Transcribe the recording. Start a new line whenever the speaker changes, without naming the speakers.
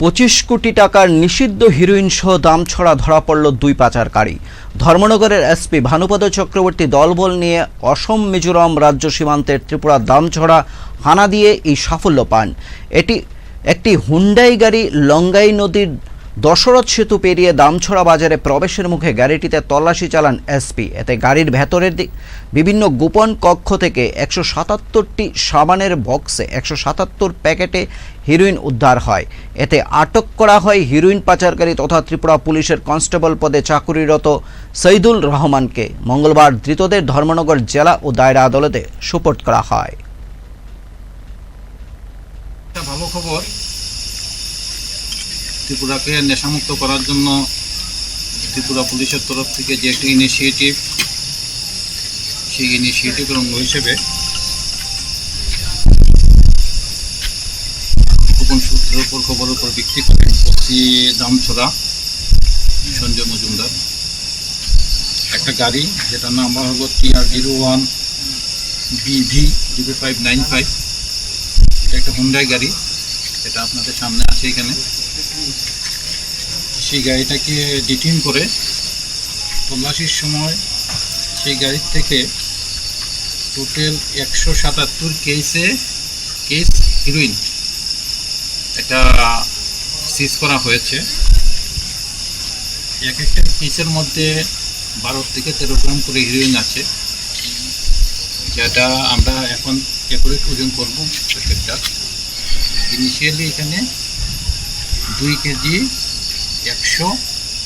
পঁচিশ কোটি টাকার নিষিদ্ধ হিরোইন সহ দাম ছড়া ধরা পড়ল দুই পাচারকারী। ধর্মনগরের এসপি ভানুপদ চক্রবর্তী দলবল নিয়ে অসম, মিজোরাম রাজ্য সীমান্তের ত্রিপুরা দামছড়া হানা দিয়ে এই সাফল্য পান। এটি একটি হুন্ডাই গাড়ি লঙ্গাই নদীর দশরথ সেতু পেরিয়ে দামছড়া বাজারে প্রবেশের মুখে গাড়িটিতে তল্লাশি চালান এসপি। এতে গাড়ির ভেতরের দিক, বিভিন্ন গোপন কক্ষ থেকে একশো সাতাত্তরটি সাবানের বক্সে একশো সাতাত্তর প্যাকেটে হিরোইন উদ্ধার হয়। এতে আটক করা হয় হিরোইন পাচারকারী তথা ত্রিপুরা পুলিশের কনস্টেবল পদে চাকুরিরত সৈদুল রহমানকে। মঙ্গলবার ধৃতদের ধর্মনগর জেলা ও দায়রা আদালতে সুপোর্ট করা হয়।
ভালো খবর ত্রিপুরাকে নেশামুক্ত করার জন্য ত্রিপুরা পুলিশের তরফ থেকে যে একটি ইনিশিয়েটিভ সেই ইনিশিয়েটিভের অঙ্গ হিসেবে গোপন সূত্রের উপর খবরের উপর ভিত্তি করে পশ্চি দামছড়া, সঞ্জয় মজুমদার। একটা গাড়ি যেটার নাম্বার হলো TR zero one BV zero five nine five এটা একটা হুন্ডাই গাড়ি, এটা আপনাদের সামনে আছে এখানে। সেই গাড়িটাকে ডিটেইন করে তল্লাশির সময় সেই গাড়ির থেকে টোটাল একশো সাতাত্তর কেসে কেস হিরোইন এটা সিজ করা হয়েছে। এক একটা কেসের মধ্যে বারো থেকে তেরো গ্রাম করে হিরোইন আছে। যেটা আমরা এখন অ্যাকুরেট ওজন করব, প্রত্যেকটা। ইনিশিয়ালি এখানে দুই কেজি একশো